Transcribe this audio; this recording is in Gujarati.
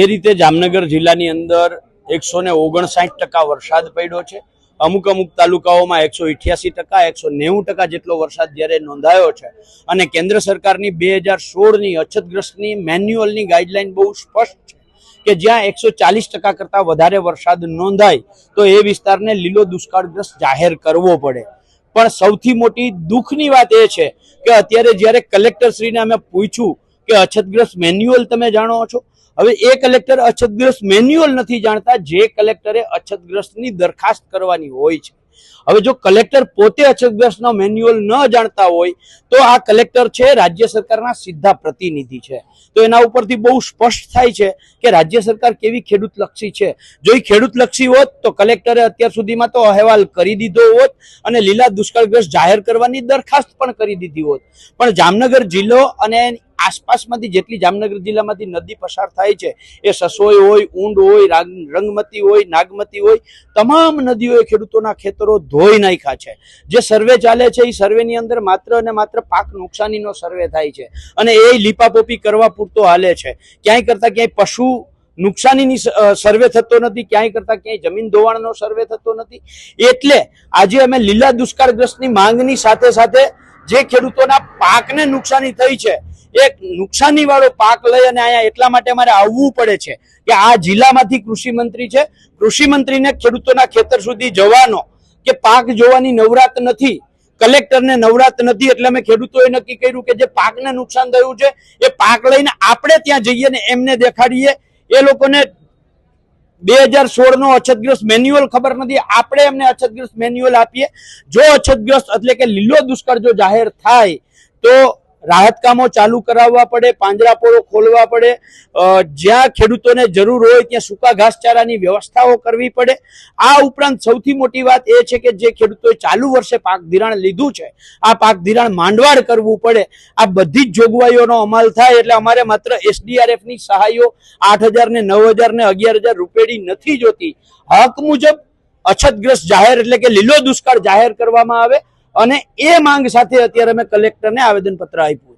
એ રીતે જામનગર જિલ્લાની અંદર એકસો ને ઓગણસાઠ ટકા વરસાદ પડ્યો છે. અમુક અમુક તાલુકાઓમાં એકસો ઇઠ્યાસી ટકા, એકસો નેવું ટકા જેટલો વરસાદ જ્યારે નોંધાયો છે. અને કેન્દ્ર સરકારની બે હજાર સોળની અછતગ્રસ્તની મેન્યુઅલની ગાઈડલાઈન બહુ સ્પષ્ટ છે કે જ્યાં એકસો ચાલીસ ટકા કરતાં વધારે વરસાદ નોંધાય, તો એ વિસ્તારને લીલો દુષ્કાળગ્રસ્ત જાહેર કરવો પડે. પણ સૌથી મોટી દુઃખની વાત એ છે કે અત્યારે જ્યારે કલેક્ટરશ્રીને અમે પૂછ્યું કે અછતગ્રસ્ત મેન્યુઅલ તમે જાણો છો? હવે એ કલેક્ટર અછતગ્રસ્ત મેન્યુઅલ નથી જાણતા, જે કલેક્ટરે અછતગ્રસ્તની દરખાસ્ત કરવાની હોય છે. હવે જો કલેક્ટર પોતે અછતગ્રસ્તનો મેન્યુઅલ ન જાણતા હોય, તો આ કલેક્ટર છે રાજ્ય સરકારના સીધા પ્રતિનિધિ છે. તો એના ઉપરથી બહુ સ્પષ્ટ થાય છે કે રાજ્ય સરકાર કેવી ખેડૂતલક્ષી છે. જો એ ખેડૂતલક્ષી હોત, તો કલેક્ટરે અત્યાર સુધીમાં તો અહેવાલ કરી દીધો હોત અને લીલા દુષ્કાળગ્રસ્ત જાહેર કરવાની દરખાસ્ત પણ કરી દીધી હોત. પણ જામનગર જિલ્લો અને આસપાસમાંથી જેટલી જામનગર જિલ્લામાંથી નદી પસાર થાય છે, એ સસોઈ હોય, ઊંડ હોય, રાગ- રંગમતી હોય, નાગમતી હોય, તમામ નદીઓએ ખેડૂતોના ખેતરો ધોઈ નાખ્યા છે. જે સર્વે ચાલે છે એ સર્વેની અંદર માત્ર અને માત્ર પાક નુકસાનીનો સર્વે થાય છે અને એ લીપાપોપી કરવા પૂરતો હાલે છે. ક્યાંય કરતાં ક્યાંય પશુ નુકસાનીની સર્વે થતો નથી, ક્યાંય કરતા ક્યાંય જમીન ધોવાણનો સર્વે થતો નથી. એટલે આજે અમે લીલા દુષ્કાળગ્રસ્તની માંગની સાથે સાથે જે ખેડૂતોના પાકને નુકસાની થઈ છે એક નુકસાની વાળો પાક લઈ અને અહીંયા એટલા માટે અમારે આવવું પડે છે કે આ જિલ્લામાંથી કૃષિ મંત્રી છે. કૃષિ મંત્રીને ખેડૂતોના ખેતર સુધી જવાનો કે પાક જોવાની નવરાત નથી, કલેક્ટરને નવરાત નથી એટલે અમે ખેડૂતોએ નક્કી કર્યું કે જે પાકને નુકસાન થયું છે, એ પાક લઈને આપણે ત્યાં જઈએ ને એમને દેખાડીએ. એ લોકોને બે હજાર સોળ નો અછતગ્રસ્ત મેન્યુઅલ ખબર નથી, આપણે એમને અછતગ્રસ્ત મેન્યુઅલ આપીએ. જો અછતગ્રસ્ત એટલે કે લીલો દુષ્કાળ જો જાહેર થાય, તો રાહત કામો ચાલુ કરાવવા પડે પાંજરાપોળો ખોલવા પડે જ્યાં ખેડૂતોને જરૂર હોય ત્યાં સૂકા ઘાસચારાની વ્યવસ્થાઓ કરવી પડે. આ ઉપરાંત સૌથી મોટી વાત એ છે કે જે ખેડૂતોએ ચાલુ વર્ષે પાક ધિરાણ લીધું છે, આ પાક ધિરાણ માંડવાડ કરવું પડે. આ બધી જ જોગવાઈઓનો અમલ થાય એટલે અમારે માત્ર એસડીઆરએફની સહાયો આઠ હજાર ને નવ હજાર ને અગિયાર હજાર રૂપેડી નથી જોતી. હક મુજબ અછતગ્રસ્ત જાહેર એટલે કે લીલો દુષ્કાળ જાહેર કરવામાં આવે. અને એ માંગ સાથે અત્યારે અમે કલેક્ટરને આવેદનપત્ર આપ્યું